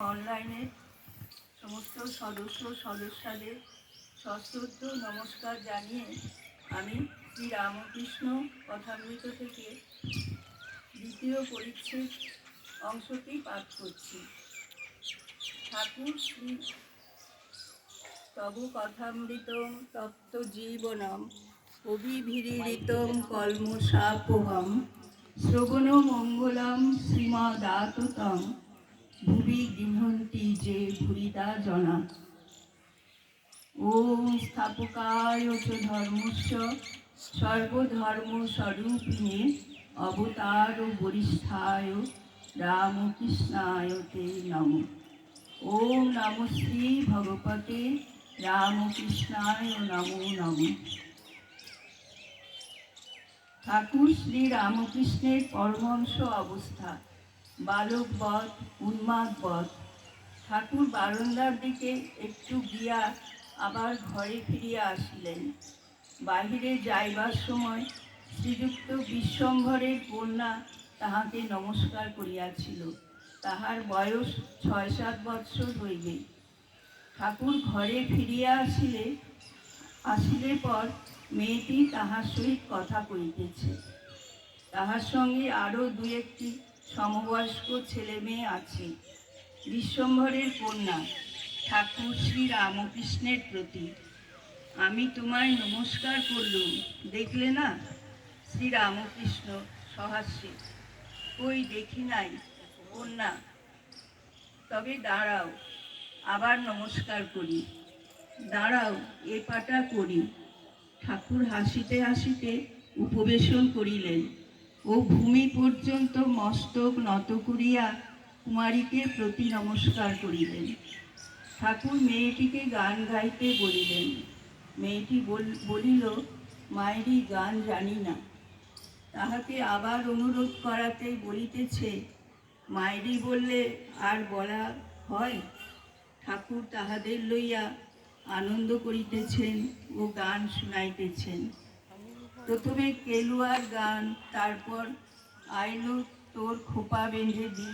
অনলাইনের সমস্ত সদস্য সদস্যদের সশ্রদ্ধ নমস্কার জানিয়ে আমি শ্রী রামকৃষ্ণ কথামৃত থেকে দ্বিতীয় পরিচ্ছেদ অংশটি পাঠ করছি। ঠাকুর শ্রী তব কথামৃতম তপ্ত জীবনম অভিভীড়িতম কলমশাপহম শ্রবণ মঙ্গলম শ্রীমদাততম ভুবি গৃহন্তি যে ভুরিদা জনা। ওম স্থাপকায় চ ধর্মস্য, সর্বধর্ম স্বরূপিণে অবতার বরিষ্ঠায় রামকৃষ্ণায় তে নম। ওম নম শ্রী ভগবতে রামকৃষ্ণায় নমো নম। ঠাকুর শ্রী রামকৃষ্ণের পরমহংস অবস্থা। বালক বধ, উন্মাদ বধ। ঠাকুর বারান্দার দিকে একটু গিয়া আবার ঘরে ফিরিয়া আসিলেন। বাহিরে যাইবার সময় শ্রীযুক্ত বিশ্বম্ভরের কন্যা তাহাকে নমস্কার করিয়াছিল। তাহার বয়স ছয় সাত বৎসর হইবে। ঠাকুর ঘরে ফিরিয়া আসিলে আসিলে পর মেয়েটি তাহার সহিত কথা কইতেছে তাহার সঙ্গে আরও দু একটি সমবয়স্ক ছেলে মেয়ে আছে। বিশ্বম্ভরের কন্যা, ঠাকুর শ্রী রামকৃষ্ণের প্রতি। আমি তোমায় নমস্কার করলুম। দেখলে না? শ্রী রামকৃষ্ণ সহাস্যে। কই দেখি নাই, কন্যা? তবে দাঁড়াও, আবার নমস্কার করি। দাঁড়াও, এ পাটা করি। ঠাকুর হাসিতে হাসিতে উপবেশন করিলেন। ও ভূমি পর্যন্ত মস্তক নত করিয়া কুমারীকে প্রতি নমস্কার করিলেন। ঠাকুর মেয়েটিকে গান গাইতে বলিলেন। মেয়েটি বল- বলিল, মায়েরই গান জানি না। তাহাকে আবার অনুরোধ করাতে বলিতেছে। মায়েরই বললে আর বলা হয়? ঠাকুর তাহাদের লইয়া আনন্দ করিতেছেন ও গান শুনাইতেছেন। প্রথমে কেলুয়ার গান, তারপর আইলো তোর খোপা বেঁধে দি,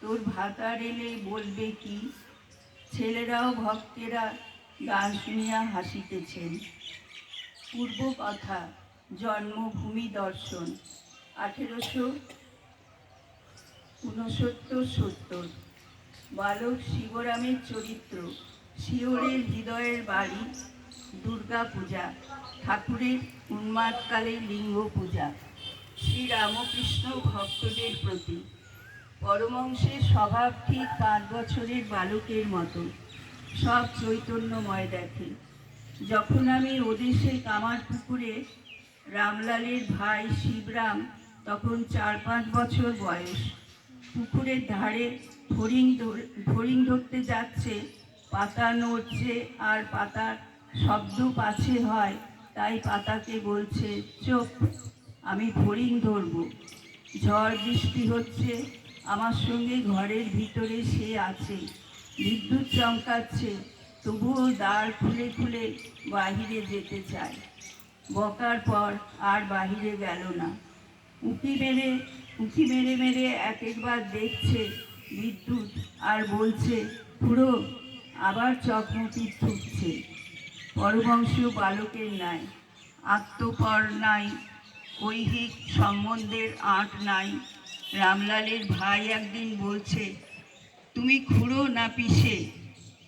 তোর ভাতার এলে বলবে কি? ছেলেরাও ভক্তেরা গান শুনিয়া হাসিতেছেন। পূর্ব কথা, জন্মভূমি দর্শন, আঠেরোশো ঊনসত্তর সত্তর। বালক শিবরামের চরিত্র, শিওরের হৃদয়ের বাড়ি দুর্গা পূজা, ঠাকুরের উন্মাদকালে লিঙ্গ পূজা শ্রী রামকৃষ্ণ ভক্তদের প্রতি। পরমংশের স্বভাব ঠিক পাঁচ বছরের বালকের মতো। সব চৈতন্যময় দেখে। যখন আমি ওদেশে কামার পুকুরে রামলালের ভাই শিবরাম, তখন চার পাঁচ বছর বয়স। পুকুরের ধারে ফড়িং ধর- ধরতে যাচ্ছে, পাতা নড়ছে আর পাতার শব্দ পাছে হয়, তাই পাতাকে বলছে, চোখ, আমি ফড়িং ধরবো। ঝড় বৃষ্টি হচ্ছে, আমার সঙ্গে ঘরের ভিতরে সে আছে। বিদ্যুৎ চমকাচ্ছে, তবুও দ্বার খুলে খুলে বাহিরে যেতে চায়। বকার পর আর বাহিরে গেল না। উঁকি মেরে উঁকি মেরে মেরে এক একবার দেখছে বিদ্যুৎ আর বলছে পুরো আবার চকমকি থুকছে পরবংশ বালকের নাই আত্মপর নাই, ঐহিক সম্বন্ধের আঁট নাই। রামলালের ভাই একদিন বলছে, তুমি খুঁড়ো না পিসে?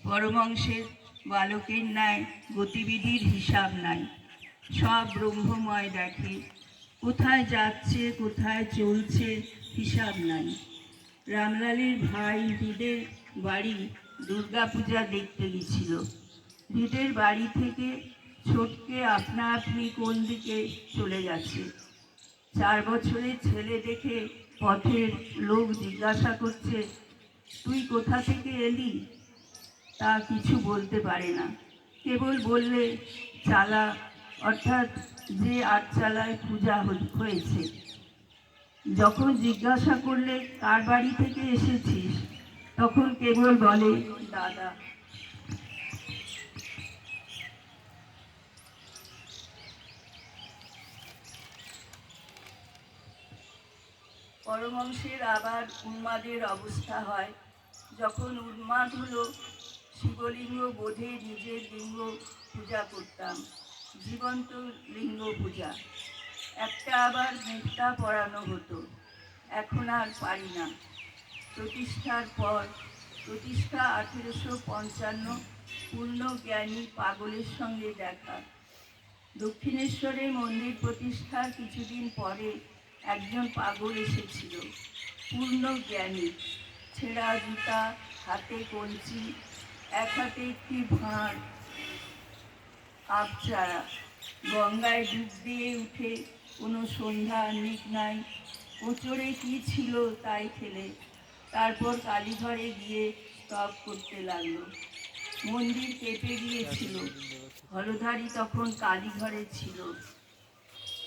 পরমংশের বালকের ন্যায় গতিবিধির হিসাব নাই। সব ব্রহ্মময় দেখে, কোথায় যাচ্ছে, কোথায় চলছে হিসাব নাই। রামলালের ভাই হৃদের বাড়ি দুর্গাপূজা দেখতে গেছিল। হৃদের বাড়ি থেকে ছোটকে আপনা আপনি কোন দিকে চলে গেছে চার বছরের ছেলে দেখে পথের লোক জিজ্ঞাসা করছে, তুই কোথা থেকে এলি? তা কিছু বলতে পারে না। কেবল বললে, চালা, অর্থাৎ যে আটচালায় পূজা হল- হয়েছে। যখন জিজ্ঞাসা করলে, কার বাড়ি থেকে এসেছিস? তখন কেবল বলে, দাদা। পরমংশের আবার উন্মাদের অবস্থা হয়। যখন উন্মাদ হলো, শিবলিঙ্গ বোধে নিজের লিঙ্গ পূজা করতাম, জীবন্ত লিঙ্গ পূজা। একটা আবার মুক্তা পরানো হতো, এখন আর পারি না। প্রতিষ্ঠার পর, প্রতিষ্ঠা আঠেরোশো পঞ্চান্ন, পূর্ণ জ্ঞানী পাগলের সঙ্গে দেখা। দক্ষিণেশ্বরে মন্দির প্রতিষ্ঠার কিছুদিন পরে একজন পাগল এসেছিল, পূর্ণ জ্ঞানী। ছেঁড়া জুতা, হাতে কঞ্চি, এক হাতে একটি ভাঁড় আবচারা গঙ্গায় ডুব দিয়ে উঠে কোনো সন্ধ্যা নিক নাই। কোচরে কি ছিল তাই খেলে। তারপর কালীঘরে গিয়ে তপ করতে লাগল। মন্দির কেঁপে গিয়েছিল হলধারী তখন কালীঘরে ছিল।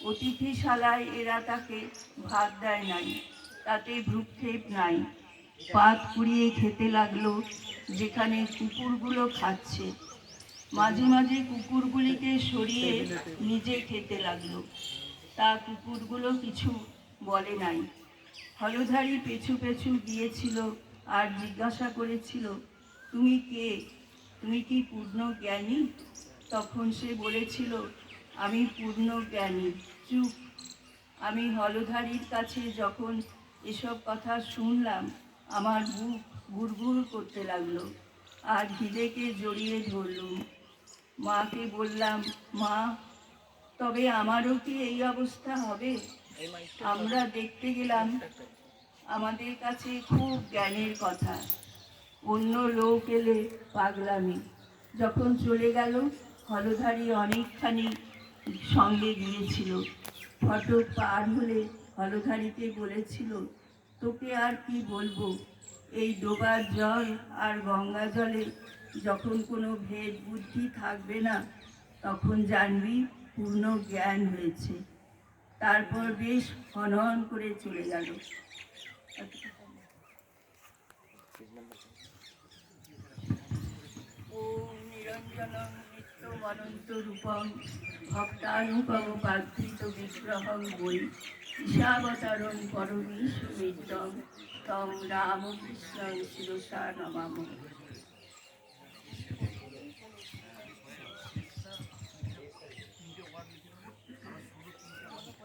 অতিথিশালায় এরা তাকে ভাত দেয় নাই, তাতে ভ্রুক্ষেপ নাই। পাত কুড়িয়ে খেতে লাগল, যেখানে কুকুরগুলো খাচ্ছে। মাঝে মাঝে কুকুরগুলিকে সরিয়ে নিজে খেতে লাগল। তা কুকুরগুলো কিছু বলে নাই। হলধারী পেছু পেছু গিয়েছিল আর জিজ্ঞাসা করেছিল, তুমি কে? তুমি কি পূর্ণ জ্ঞানী? তখন সে বলেছিল আমি পূর্ণ জ্ঞানী, চুপ। আমি হলধারীর কাছে যখন এসব কথা শুনলাম, আমার বুক গুড়গুড় করতে লাগল আর হিদেকে জড়িয়ে ধরলুম মাকে বললাম, মা, তবে আমারও কি এই অবস্থা হবে? আমরা দেখতে গেলাম আমাদের কাছে খুব জ্ঞানের কথা। অন্য লোক এলে পাগলামি। যখন চলে গেল, হলধারী অনেকখানি সঙ্গে গিয়েছিল। ফটক পার হলে হলধারীকে বলেছিল, তোকে আর কি বলব? এই ডোবার জল আর গঙ্গা জলে যখন কোনো ভেদ বুদ্ধি থাকবে না, তখন জানবি পূর্ণ জ্ঞান হয়েছে। তারপর বেশ হনহন করে চলে গেল। ওম নিরঞ্জনম। নিত্যমনন্ত রূপম ভক্তানুপম পার্থিত বিগ্রহং বৈ ঈশাবতারং পরমেশ্বমিত্রম তম রামকৃষ্ণং শিরসা নমাম।